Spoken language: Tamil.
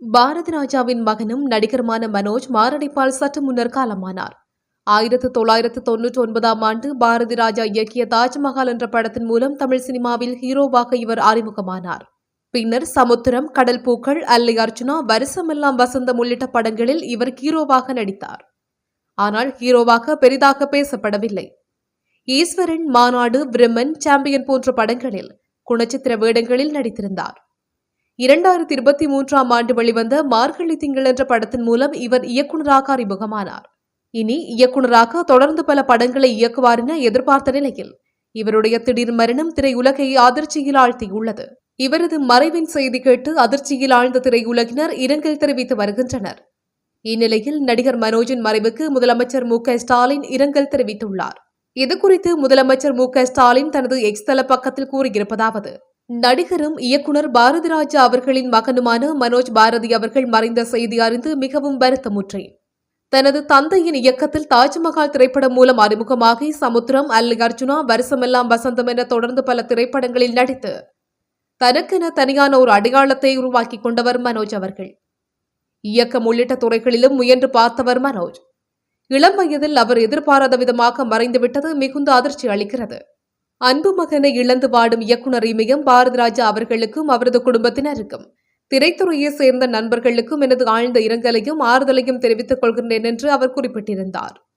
பாரதி ராஜாவின் மகனும் நடிகருமான மனோஜ் மாரடைப்பால் சற்று முன்னர் காலமானார். ஆயிரத்து தொள்ளாயிரத்து தொன்னூற்றி ஒன்பதாம் ஆண்டு பாரதி ராஜா இயக்கிய தாஜ்மஹால் என்ற படத்தின் மூலம் தமிழ் சினிமாவில் ஹீரோவாக இவர் அறிமுகமானார். பின்னர் சமுத்திரம் கடல் பூக்கள் அல்லை அர்ஜுனா வருஷமெல்லாம் வசந்தம் உள்ளிட்ட படங்களில் இவர் ஹீரோவாக நடித்தார். ஆனால் ஹீரோவாக பெரிதாக பேசப்படவில்லை. ஈஸ்வரன் மாநாடு பிரம்மன் சாம்பியன் போன்ற படங்களில் குணச்சித்திர வேடங்களில் நடித்திருந்தார். இரண்டாயிரத்தி இருபத்தி மூன்றாம் ஆண்டு வெளிவந்த மார்கழி திங்கள் என்ற படத்தின் மூலம் இவர் இயக்குநராக அறிமுகமானார். இனி இயக்குநராக தொடர்ந்து பல படங்களை இயக்குவார் என எதிர்பார்த்த நிலையில் இவருடைய திடீர் மரணம் திரையுலகை அதிர்ச்சியில் ஆழ்த்தியுள்ளது. இவரது மறைவின் செய்தி கேட்டு அதிர்ச்சியில் ஆழ்ந்த திரையுலகினர் இரங்கல் தெரிவித்து வருகின்றனர். இந்நிலையில் நடிகர் மனோஜின் மறைவுக்கு முதலமைச்சர் மு ஸ்டாலின் இரங்கல் தெரிவித்துள்ளார். இதுகுறித்து முதலமைச்சர் மு ஸ்டாலின் தனது எக்ஸ் தள பக்கத்தில் கூறியிருப்பதாவது நடிகரும் இயக்குனர் பாரதி ராஜா அவர்களின் மகனுமான மனோஜ் பாரதி அவர்கள் மறைந்த செய்தி அறிந்து மிகவும் வருத்தமுற்றேன். தனது தந்தையின் இயக்கத்தில் தாஜ்மஹால் திரைப்படம் மூலம் அறிமுகமாகி சமுத்திரம் அல்லி அர்ஜுனா வருஷமெல்லாம் வசந்தம் என தொடர்ந்து பல திரைப்படங்களில் நடித்து தனக்கென தனியான ஒரு அடையாளத்தை உருவாக்கிக் கொண்டவர் மனோஜ் அவர்கள். இயக்கம் உள்ளிட்ட துறைகளிலும் முயன்று பார்த்தவர் மனோஜ். இளம் வயதில் அவர் எதிர்பாராத விதமாக மறைந்துவிட்டது மிகுந்த அதிர்ச்சி அளிக்கிறது. அன்பு மகனை இழந்து வாடும் இயக்குனர் இமயம் பாரதிராஜா அவர்களுக்கும் அவரது குடும்பத்தினருக்கும் திரைத்துறையை சேர்ந்த நண்பர்களுக்கும் எனது ஆழ்ந்த இரங்கலையும் ஆறுதலையும் தெரிவித்துக் கொள்கின்றேன் என்று அவர் குறிப்பிட்டிருந்தார்.